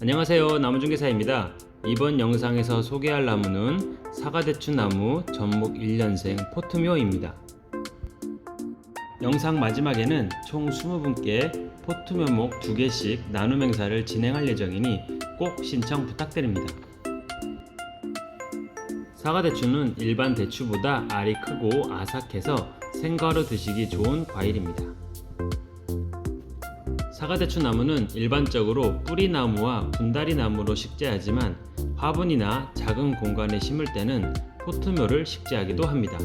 안녕하세요. 나무중개사입니다. 이번 영상에서 소개할 나무는 사과대추 나무 전목 1년생 포트묘입니다. 영상 마지막에는 총 20분께 포트묘목 2개씩 나눔 행사를 진행할 예정이니 꼭 신청 부탁드립니다. 사과대추는 일반 대추보다 알이 크고 아삭해서 생과로 드시기 좋은 과일입니다 사과대추 나무는 일반적으로 뿌리나무와 분다리나무로 식재하지만 화분이나 작은 공간에 심을 때는 포트묘를 식재하기도 합니다.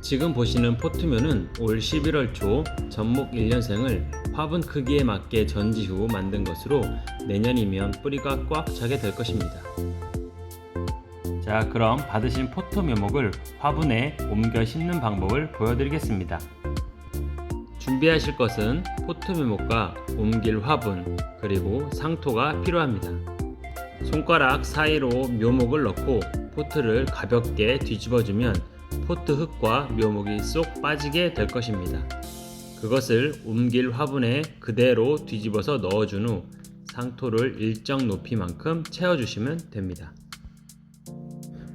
지금 보시는 포트묘는 올 11월 초 전목 1년생을 화분 크기에 맞게 전지 후 만든 것으로 내년이면 뿌리가 꽉 차게 될 것입니다. 자 그럼 받으신 포트 묘목을 화분에 옮겨 심는 방법을 보여드리겠습니다. 준비하실 것은 포트묘목과 옮길 화분 그리고 상토가 필요합니다. 손가락 사이로 묘목을 넣고 포트를 가볍게 뒤집어주면 포트 흙과 묘목이 쏙 빠지게 될 것입니다. 그것을 옮길 화분에 그대로 뒤집어서 넣어준 후 상토를 일정 높이만큼 채워주시면 됩니다.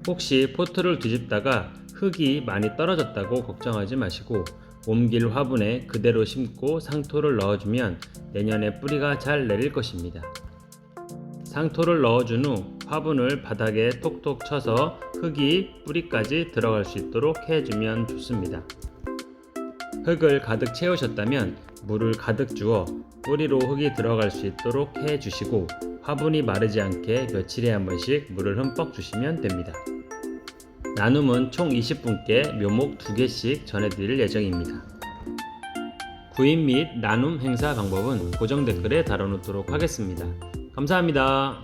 혹시 포트를 뒤집다가 흙이 많이 떨어졌다고 걱정하지 마시고 옮길 화분에 그대로 심고 상토를 넣어주면 내년에 뿌리가 잘 내릴 것입니다. 상토를 넣어준 후 화분을 바닥에 톡톡 쳐서 흙이 뿌리까지 들어갈 수 있도록 해주면 좋습니다. 흙을 가득 채우셨다면 물을 가득 주어 뿌리로 흙이 들어갈 수 있도록 해주시고 화분이 마르지 않게 며칠에 한 번씩 물을 흠뻑 주시면 됩니다. 나눔은 총 20분께 묘목 2개씩 전해드릴 예정입니다. 구입 및 나눔 행사 방법은 고정 댓글에 달아놓도록 하겠습니다. 감사합니다.